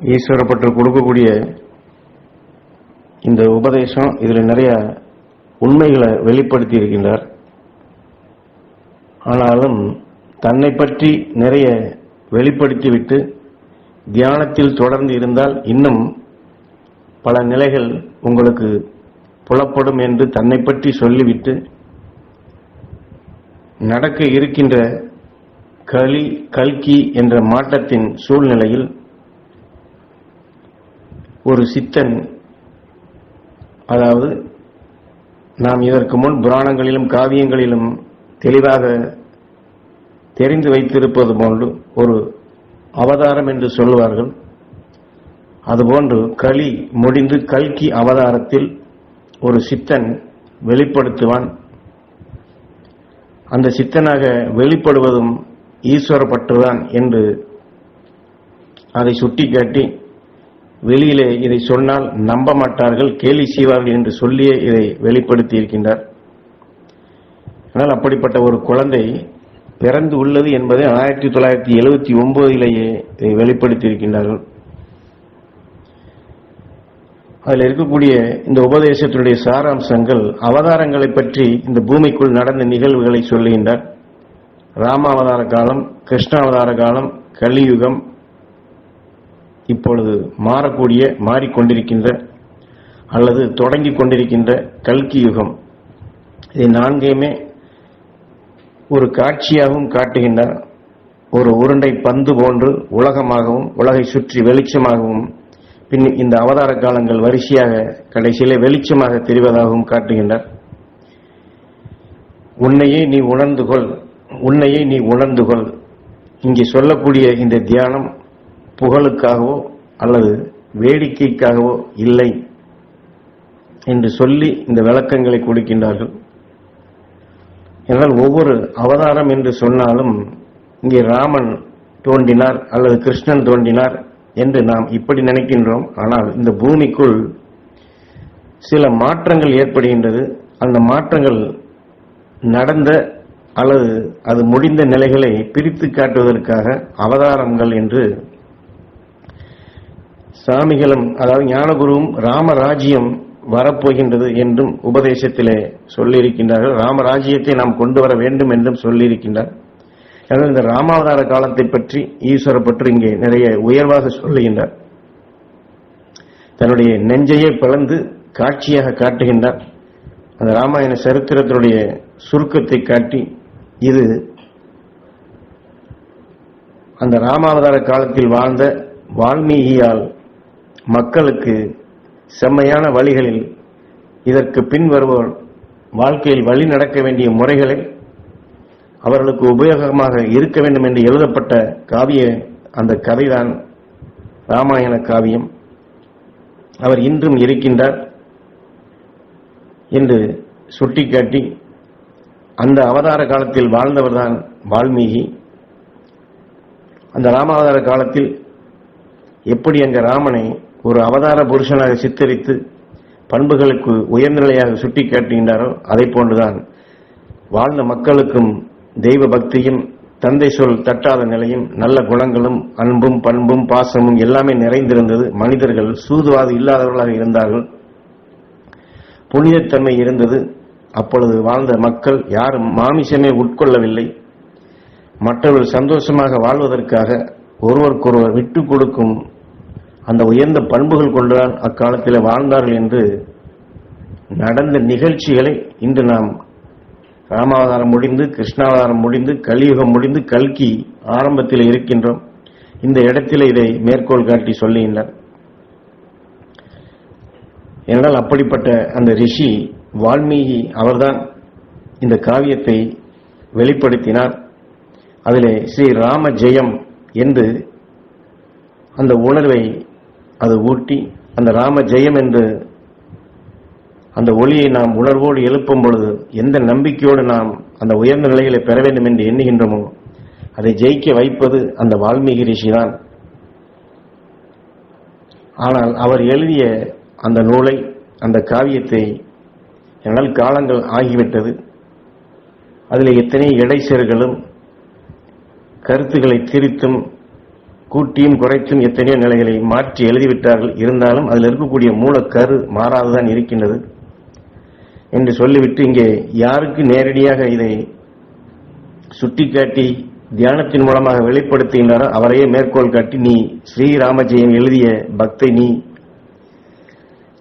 ஈஸ்வரப்பட்டு கொடுக்கக்கூடிய இந்த உபதேசம் இதில் நிறைய உண்மைகளை வெளிப்படுத்தி இருக்கின்றார். ஆனாலும் தன்னை பற்றி நிறைய வெளிப்படுத்திவிட்டு தியானத்தில் தொடர்ந்து இருந்தால் இன்னும் பல நிலைகள் உங்களுக்கு புலப்படும் என்று தன்னை பற்றி சொல்லிவிட்டு நடக்க இருக்கின்ற களி கல்கி என்ற மாற்றத்தின் சூழ்நிலையில் ஒரு சித்தன் அதாவது நாம் இதற்கு முன் புராணங்களிலும் காவியங்களிலும் தெளிவாக தெரிந்து வைத்திருப்பது போன்று ஒரு அவதாரம் என்று சொல்லுவார்கள். அதுபோன்று களி முடிந்து கல்கி அவதாரத்தில் ஒரு சித்தன் வெளிப்படுத்துவான். அந்த சித்தனாக வெளிப்படுவதும் ஈஸ்வர பற்றுதான் என்று அதை சுட்டிக்காட்டி வெளியிலே இதை சொன்னால் நம்ப மாட்டார்கள் கேலி செய்வார்கள் என்று சொல்லியே இதை வெளிப்படுத்தி இருக்கின்றார் ஆனால் அப்படிப்பட்ட ஒரு குழந்தை பிறந்து உள்ளது என்பதை ஆயிரத்தி தொள்ளாயிரத்தி எழுபத்தி ஒன்பதிலேயே இதை வெளிப்படுத்தி இருக்கின்றார்கள் அதில் இருக்கக்கூடிய இந்த உபதேசத்தினுடைய சாராம்சங்கள் அவதாரங்களை பற்றி இந்த பூமிக்குள் நடந்த நிகழ்வுகளை சொல்லுகின்றார். ராமாவதார காலம் கிருஷ்ணாவதார காலம் கலியுகம் இப்பொழுது மாறக்கூடிய மாறிக்கொண்டிருக்கின்ற அல்லது தொடங்கிக் கொண்டிருக்கின்ற கல்கி யுகம் இதை நான்கையுமே ஒரு காட்சியாகவும் காட்டுகின்றார் ஒரு உருண்டை பந்து போன்று உலகமாகவும் உலகை சுற்றி வெளிச்சமாகவும் பின் இந்த அவதார காலங்கள் வரிசையாக கடைசியிலே வெளிச்சமாக தெரிவதாகவும் காட்டுகின்றார் உன்னையே நீ உணர்ந்து கொள் உன்னையே நீ உணர்ந்து கொள். இங்கே சொல்லக்கூடிய இந்த தியானம் புகழுக்காகவோ அல்லது வேடிக்கைக்காகவோ இல்லை என்று சொல்லி இந்த விளக்கங்களை கொடுக்கின்றார்கள். என்றால் ஒவ்வொரு அவதாரம் என்று சொன்னாலும் இங்கே ராமன் தோன்றினார் அல்லது கிருஷ்ணன் தோன்றினார் என்று நாம் இப்படி நினைக்கின்றோம். ஆனால் இந்த பூமிக்குள் சில மாற்றங்கள் ஏற்படுகின்றது. அந்த மாற்றங்கள் நடந்த அல்லது அது முடிந்த நிலைகளை பிரித்து காட்டுவதற்காக அவதாரங்கள் என்று சாமிகளும் அதாவது ஞானகுருவும் ராமராஜ்யம் வரப்போகின்றது என்றும் உபதேசத்திலே சொல்லியிருக்கின்றார்கள். ராமராஜ்யத்தை நாம் கொண்டு வர வேண்டும் என்றும் சொல்லியிருக்கின்றார். எனவே இந்த ராமாவதார காலத்தை பற்றி ஈஸ்வர பற்றி இங்கே நிறைய உயர்வாக சொல்லுகின்றார். தன்னுடைய நெஞ்சையே பிளந்து காட்சியாக காட்டுகின்றார். அந்த ராமாயண சரித்திரத்தினுடைய சுருக்கத்தை காட்டி இது அந்த ராமாவதார காலத்தில் வாழ்ந்த வால்மீகியால் மக்களுக்கு செம்மையான வழிகளில் இதற்கு பின் வருவோர் வாழ்க்கையில் வழி நடக்க வேண்டிய முறைகளை அவர்களுக்கு உபயோகமாக இருக்க வேண்டும் என்று எழுதப்பட்ட காவிய அந்த கதைதான் ராமாயண காவியம். அவர் இன்றும் இருக்கின்றார் என்று சுட்டிக்காட்டி அந்த அவதார காலத்தில் வாழ்ந்தவர்தான் வால்மீகி. அந்த ராமாவதார காலத்தில் எப்படி அங்கே ராமனை ஒரு அவதார புருஷனாக சித்தரித்து பண்புகளுக்கு உயர்நிலையாக சுட்டிக்காட்டுகின்றாரோ அதை போன்றுதான். வாழ்ந்த மக்களுக்கும் தெய்வ பக்தியும் தந்தை சொல் தட்டாத நிலையும் நல்ல குணங்களும் அன்பும் பண்பும் பாசமும் எல்லாமே நிறைந்திருந்தது மனிதர்கள். சூதுவாது இல்லாதவர்களாக இருந்தார்கள். புனிதத்தன்மை இருந்தது. அப்பொழுது வாழ்ந்த மக்கள் யாரும் மாமிசமே உட்கொள்ளவில்லை. மற்றவர்கள் சந்தோஷமாக வாழ்வதற்காக ஒருவருக்கொருவர் விட்டுக் கொடுக்கும் அந்த உயர்ந்த பண்புகள் கொண்டுதான் அக்காலத்தில் வாழ்ந்தார்கள் என்று நடந்த நிகழ்ச்சிகளை இன்று நாம் ராமாவதாரம் முடிந்து கிருஷ்ணாவதாரம் முடிந்து கலியுகம் முடிந்து கல்கி ஆரம்பத்தில் இருக்கின்றோம். இந்த இடத்தில் இதை மேற்கோள் காட்டி சொல்லுகின்றார். என்றால் அப்படிப்பட்ட அந்த ரிஷி வால்மீகி அவர்தான் இந்த காவியத்தை வெளிப்படுத்தினார். அதிலே ஸ்ரீ ராம ஜெயம் என்று அந்த உணர்வை அது ஊட்டி அந்த ராம ஜெயம் என்று அந்த ஒளியை நாம் உணர்வோடு எழுப்பும் பொழுது எந்த நம்பிக்கையோடு நாம் அந்த உயர்ந்த நிலைகளை பெற வேண்டும் என்று எண்ணுகின்றோமோ அதை ஜெயிக்க வைப்பது அந்த வால்மீகி ரிஷிதான். ஆனால் அவர் எழுதிய அந்த நூலை அந்த காவியத்தை என்னால் காலங்கள் ஆகிவிட்டது. அதில் எத்தனை இடைச்சர்களும் கருத்துக்களை திரித்தும் கூட்டியும் குறைச்சும் எத்தனையோ நிலைகளை மாற்றி எழுதிவிட்டார்கள். இருந்தாலும் அதில் இருக்கக்கூடிய மூலக்கரு மாறாதுதான் இருக்கின்றது என்று சொல்லிவிட்டு இங்கே யாருக்கு நேரடியாக இதை சுட்டிக்காட்டி தியானத்தின் மூலமாக வெளிப்படுத்துகின்றாரோ அவரையே மேற்கோள் காட்டி நீ ஸ்ரீராமஜெயம் எழுதிய பக்தை நீ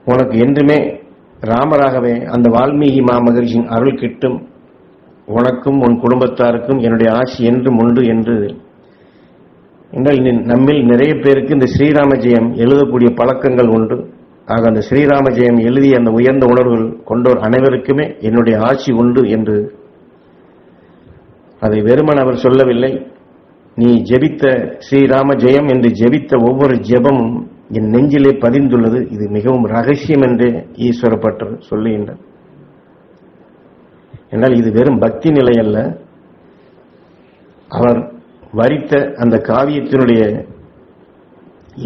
உனக்கு என்றுமே ராமராகவே அந்த வால்மீகி மாமகரிஷின் அருள் கிட்டும். உனக்கும் உன் குடும்பத்தாருக்கும் என்னுடைய ஆசி என்றும் உண்டு என்று என்றால் நம்மில் நிறைய பேருக்கு இந்த ஸ்ரீராம ஜெயம் எழுதக்கூடிய பழக்கங்கள் உண்டு. ஆக அந்த ஸ்ரீராம ஜெயம் எழுதிய அந்த உயர்ந்த உணர்வுகள் கொண்டோர் அனைவருக்குமே என்னுடைய ஆட்சி உண்டு என்று அதை வெறுமன் அவர் சொல்லவில்லை. நீ ஜெபித்த ஸ்ரீராம ஜெயம் என்று ஜெபித்த ஒவ்வொரு ஜெபமும் என் நெஞ்சிலே பதிந்துள்ளது. இது மிகவும் ரகசியம் என்றே ஈஸ்வரப்பட்டர் சொல்லுகின்றார். என்றால் இது வெறும் பக்தி நிலை அல்ல. அவர் வரித்த அந்த காவியத்தினுடைய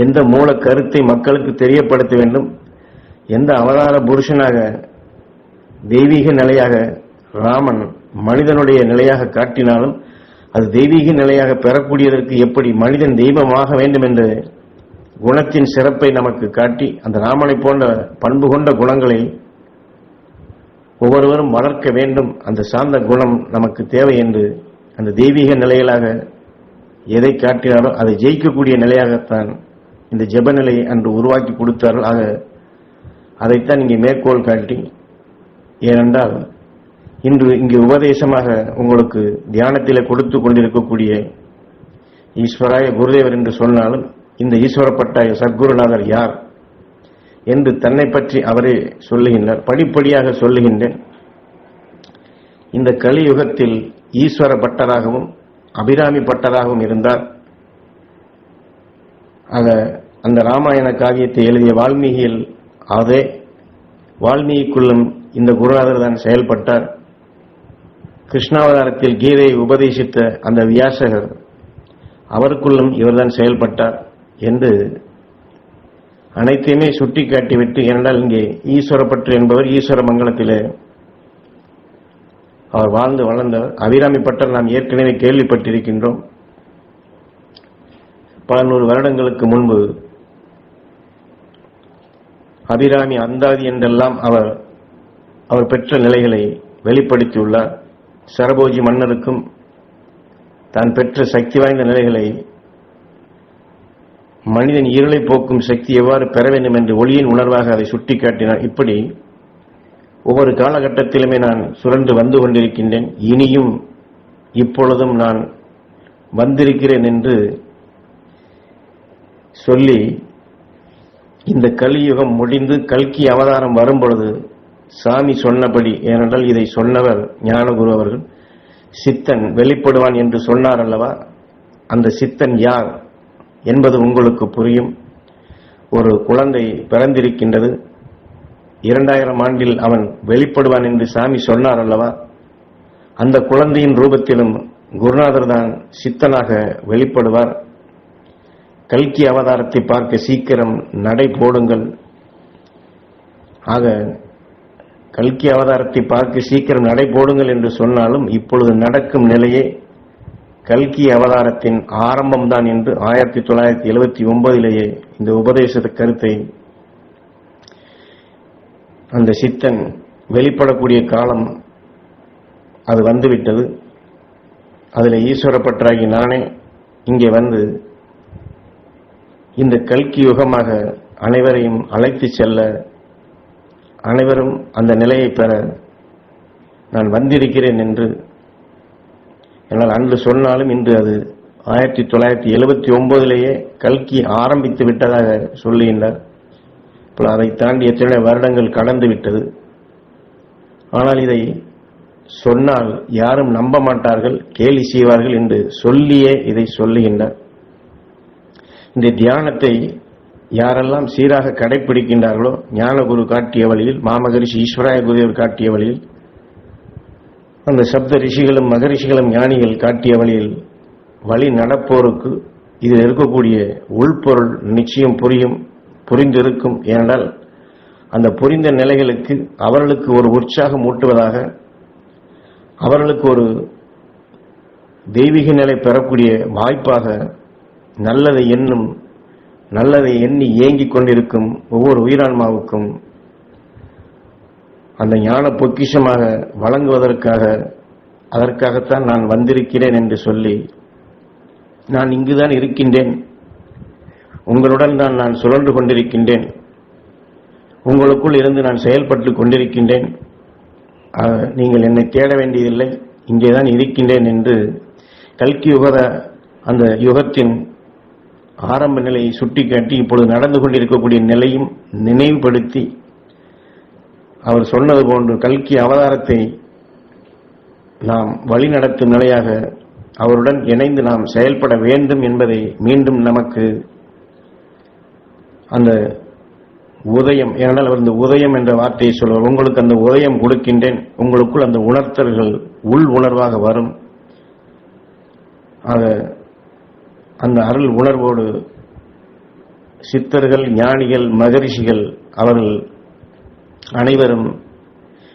எந்த மூல கருத்தை மக்களுக்கு தெரியப்படுத்த வேண்டும்? எந்த அவதார புருஷனாக தெய்வீக நிலையாக ராமன் மனிதனுடைய நிலையாக காட்டினாலும் அது தெய்வீக நிலையாக பெறக்கூடியதற்கு எப்படி மனிதன் தெய்வமாக வேண்டும் என்ற குணத்தின் சிறப்பை நமக்கு காட்டி அந்த ராமனை போன்ற பண்பு கொண்ட குணங்களை ஒவ்வொருவரும் வளர்க்க வேண்டும். அந்த சார்ந்த குணம் நமக்கு தேவை என்று அந்த தெய்வீக நிலைகளாக எதை காட்டினாரோ அதை ஜெயிக்கக்கூடிய நிலையாகத்தான் இந்த ஜெப நிலையை அன்று உருவாக்கி கொடுத்தார்கள். ஆக அதைத்தான் இங்கே மேற்கோள் காட்டி ஏனென்றால் இன்று இங்கு உபதேசமாக உங்களுக்கு தியானத்தில் கொடுத்து கொண்டிருக்கக்கூடிய ஈஸ்வராய குருதேவர் என்று சொன்னாலும் இந்த ஈஸ்வரப்பட்டாய சத்குருநாதர் யார் என்று தன்னை பற்றி அவரே சொல்லுகின்றார். படிப்படியாக சொல்லுகின்றேன். இந்த கலியுகத்தில் ஈஸ்வர பட்டராகவும் அபிராமி பட்டராகவும் இருந்தார். ஆக அந்த ராமாயண காவியத்தை எழுதிய வால்மீகியில் அதே வால்மீகிக்குள்ளும் இந்த குருநாதர் தான் செயல்பட்டார். கிருஷ்ணாவதாரத்தில் கீதையை உபதேசித்த அந்த வியாசகர் அவருக்குள்ளும் இவர்தான் செயல்பட்டார் என்று அனைத்தையுமே சுட்டிக்காட்டிவிட்டு ஏனென்றால் இங்கே ஈஸ்வரப்பற்று என்பவர் ஈஸ்வர மங்கலத்திலே அவர் வாழ்ந்து வளர்ந்தவர் அபிராமி பட்டர் நாம் ஏற்கனவே கேள்விப்பட்டிருக்கின்றோம். பல நூறு வருடங்களுக்கு முன்பு அபிராமி அந்தாதி என்றெல்லாம் அவர் அவர் பெற்ற நிலைகளை வெளிப்படுத்தியுள்ளார். சரபோஜி மன்னருக்கும் தான் பெற்ற சக்தி வாய்ந்த நிலைகளை மனிதன் இருளை போக்கும் சக்தி எவ்வாறு பெற வேண்டும் என்று ஒளியின் உணர்வாக அதை சுட்டிக்காட்டினார். இப்படி ஒவ்வொரு காலகட்டத்திலுமே நான் சுரண்டு வந்து கொண்டிருக்கின்றேன். இனியும் இப்பொழுதும் நான் வந்திருக்கிறேன் என்று சொல்லி இந்த கலியுகம் முடிந்து கல்கி அவதாரம் வரும்பொழுது சாமி சொன்னபடி ஏனென்றால் இதை சொன்னவர் ஞானகுரு அவர்கள் சித்தன் வெளிப்படுவான் என்று சொன்னார் அல்லவா? அந்த சித்தன் யார் என்பது உங்களுக்கு புரியும். ஒரு குழந்தை பிறந்திருக்கின்றது. இரண்டாயிரம் ஆண்டில் அவன் வெளிப்படுவான் என்று சாமி சொன்னார் அல்லவா? அந்த குழந்தையின் ரூபத்திலும் குருநாதர் தான் சித்தனாக வெளிப்படுவார். கல்கி அவதாரத்தை பார்க்க சீக்கிரம் நடை போடுங்கள். ஆக கல்கி அவதாரத்தை பார்க்க சீக்கிரம் நடை போடுங்கள் என்று சொன்னாலும் இப்பொழுது நடக்கும் நிலையே கல்கி அவதாரத்தின் ஆரம்பம்தான் என்று ஆயிரத்தி தொள்ளாயிரத்தி எழுபத்தி ஒன்பதிலேயே இந்த உபதேச கருத்தை அந்த சித்தன் வெளிப்படக்கூடிய காலம் அது வந்துவிட்டது. அதில் ஈஸ்வரப்பற்றாகி நானே இங்கே வந்து இந்த கல்கி யுகமாக அனைவரையும் அழைத்து செல்ல அனைவரும் அந்த நிலையை பெற நான் வந்திருக்கிறேன் என்று என்னால் அன்று சொன்னாலும் இன்று அது ஆயிரத்தி தொள்ளாயிரத்தி எழுபத்தி ஒன்பதிலேயே கல்கி ஆரம்பித்து விட்டதாக சொல்லுகின்றார். இப்போ அதை தாண்டி எத்தனை வருடங்கள் கடந்து விட்டது. ஆனால் இதை சொன்னால் யாரும் நம்ப மாட்டார்கள் கேலி செய்வார்கள் என்று சொல்லியே இதை சொல்லுகின்றார். இந்த தியானத்தை யாரெல்லாம் சீராக கடைபிடிக்கின்றார்களோ ஞானகுரு காட்டிய வழியில் மாமகரிஷி ஈஸ்வராய குருவர் காட்டிய வழியில் அந்த சப்த ரிஷிகளும் மகரிஷிகளும் ஞானிகள் காட்டிய வழியில் வழி நடப்போருக்கு இதில் இருக்கக்கூடிய உள்பொருள் நிச்சயம் புரியும். புரிந்திருக்கும் ஏனென்றால் அந்த புரிந்த நிலைகளுக்கு அவர்களுக்கு ஒரு உற்சாகம் ஊட்டுவதாக அவர்களுக்கு ஒரு தெய்வீக நிலை பெறக்கூடிய வாய்ப்பாக நல்லதை எண்ணும் நல்லதை எண்ணி ஏங்கிக் கொண்டிருக்கும் ஒவ்வொரு உயிரான்மாவுக்கும் அந்த ஞான பொக்கிஷமாக வழங்குவதற்காக அதற்காகத்தான் நான் வந்திருக்கிறேன் என்று சொல்லி நான் இங்குதான் இருக்கின்றேன். உங்களுடன் தான் நான் சுழன்று கொண்டிருக்கின்றேன். உங்களுக்குள் இருந்து நான் செயல்பட்டு கொண்டிருக்கின்றேன். நீங்கள் என்னை தேட வேண்டியதில்லை. இங்கேதான் இருக்கின்றேன் என்று கல்கி யுகத அந்த யுகத்தின் ஆரம்ப நிலையை சுட்டிக்காட்டி இப்பொழுது நடந்து கொண்டிருக்கக்கூடிய நிலையும் நினைவுபடுத்தி அவர் சொன்னது போன்று கல்கி அவதாரத்தை நாம் வழிநடத்தும் நிலையாக அவருடன் இணைந்து நாம் செயல்பட வேண்டும் என்பதை மீண்டும் நமக்கு அந்த உதயம் ஏனால் அவர் இந்த உதயம் என்ற வார்த்தையை சொல்வார். உங்களுக்கு அந்த உதயம் கொடுக்கின்றேன். உங்களுக்குள் அந்த உணர்த்தல்கள் உள் உணர்வாக வரும். ஆக அந்த அருள் உணர்வோடு சித்தர்கள் ஞானிகள் மகரிஷிகள் அவர்கள் அனைவரும்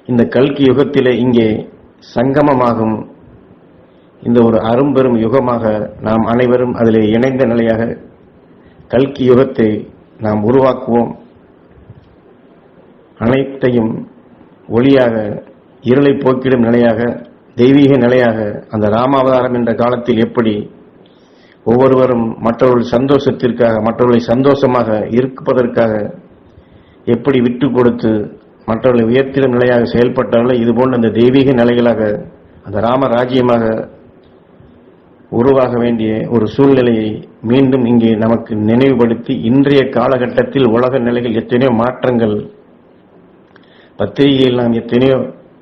இந்த கல்கி யுகத்திலே இங்கே சங்கமமாகும். இந்த ஒரு அரும்பெரும் யுகமாக நாம் அனைவரும் அதில் இணைந்த நிலையாக கல்கி யுகத்தை நாம் உருவாக்குவோம் அனைத்தையும் ஒளியாக இருளை போக்கிடும் நிலையாக தெய்வீக நிலையாக அந்த ராமாவதாரம் என்ற காலத்தில் எப்படி ஒவ்வொருவரும் மற்றவர்கள் சந்தோஷத்திற்காக மற்றவர்களை சந்தோஷமாக இருப்பதற்காக எப்படி விட்டு கொடுத்து மற்றவர்களை உயர்த்திடும் நிலையாக செயல்பட்டார்களோ இதுபோன்ற அந்த தெய்வீக நிலைகளாக அந்த ராம ராஜ்யமாக உருவாக வேண்டிய ஒரு சூழ்நிலையை மீண்டும் இங்கே நமக்கு நினைவுபடுத்தி இன்றைய காலகட்டத்தில் உலக நிலைகள் எத்தனையோ மாற்றங்கள் பத்திரிகையில் நாம் எத்தனையோ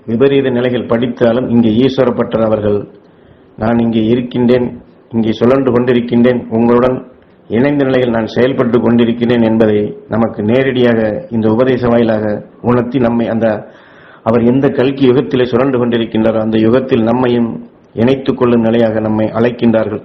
விபரீத நிலைகள் படித்தாலும் இங்கே ஈஸ்வரப்பட்டர் அவர்கள் நான் இங்கே இருக்கின்றேன் இங்கே சுழன்று கொண்டிருக்கின்றேன் உங்களுடன் இணைந்த நிலையில் நான் செயல்பட்டு கொண்டிருக்கிறேன் என்பதை நமக்கு நேரடியாக இந்த உபதேச வாயிலாக உணர்த்தி நம்மை அந்த அவர் எந்த கல்கி யுகத்திலே சுழன்று கொண்டிருக்கின்றாரோ அந்த யுகத்தில் நம்மையும் இணைத்துக் கொள்ளும் நிலையாக நம்மை அழைக்கின்றார்கள்.